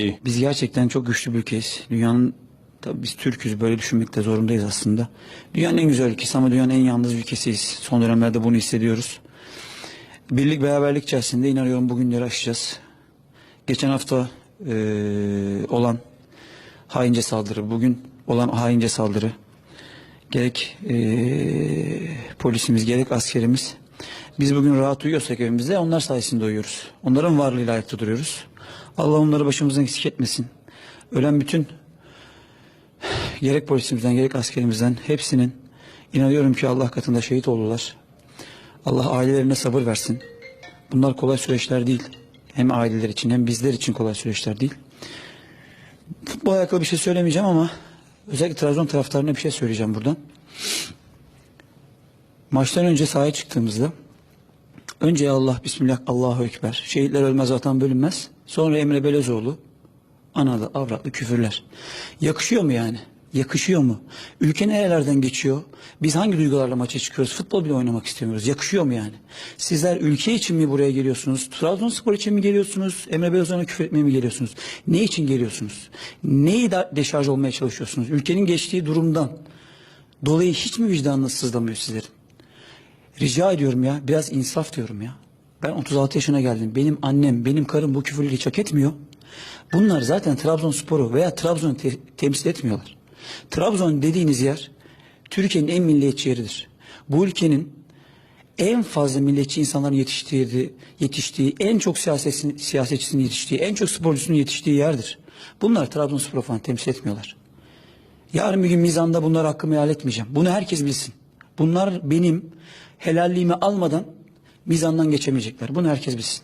Biz gerçekten çok güçlü bir ülkeyiz. Dünyanın tabii biz Türk'üz böyle düşünmekte zorundayız aslında. Dünyanın en güzel ülkesi ama dünyanın en yalnız ülkesiyiz. Son dönemlerde bunu hissediyoruz. Birlik beraberlik içerisinde inanıyorum bugünleri aşacağız. Geçen hafta eee, olan haince saldırı, bugün olan haince saldırı gerek eee, polisimiz gerek askerimiz biz bugün rahat uyuyorsak evimizde onlar sayesinde uyuyoruz. Onların varlığıyla ayakta duruyoruz. Allah onları başımızdan eksik etmesin. Ölen bütün gerek polisimizden gerek askerimizden hepsinin inanıyorum ki Allah katında şehit oldular. Allah ailelerine sabır versin. Bunlar kolay süreçler değil. Hem aileler için hem bizler için kolay süreçler değil. Futbol alakalı bir şey söylemeyeceğim ama özellikle Trabzon taraftarına bir şey söyleyeceğim buradan. Maçtan önce sahaya çıktığımızda önce Allah Bismillah Allahu Ekber. Şehitler ölmez vatan bölünmez. Sonra Emre Belözoğlu analı avratlı küfürler. Yakışıyor mu yani? Yakışıyor mu? Ülke nerelerden geçiyor? Biz hangi duygularla maça çıkıyoruz? Futbol bile oynamak istemiyoruz. Yakışıyor mu yani? Sizler ülke için mi buraya geliyorsunuz? Trabzonspor için mi geliyorsunuz? Emre Belözoğlu'na küfür etmeye mi geliyorsunuz? Ne için geliyorsunuz? Neyi de deşarj olmaya çalışıyorsunuz? Ülkenin geçtiği durumdan dolayı hiç mi vicdanınız sızlamıyor sizlerin? Rica ediyorum ya biraz insaf diyorum ya. Ben 36 yaşına geldim. Benim annem, benim karım bu küfürleri hiç hak etmiyor. Bunlar zaten Trabzonspor'u veya Trabzon'u te- temsil etmiyorlar. Trabzon dediğiniz yer Türkiye'nin en milliyetçi yeridir. Bu ülkenin en fazla milliyetçi insanların yetiştiği, yetiştiği, en çok siyasetçinin, siyasetçisinin yetiştiği, en çok sporcusunun yetiştiği yerdir. Bunlar Trabzonspor'u falan temsil etmiyorlar. Yarın bir gün mizanda bunlar hakkımı helal etmeyeceğim. Bunu herkes bilsin. Bunlar benim helalliğimi almadan mizandan geçemeyecekler. Bunu herkes bilsin.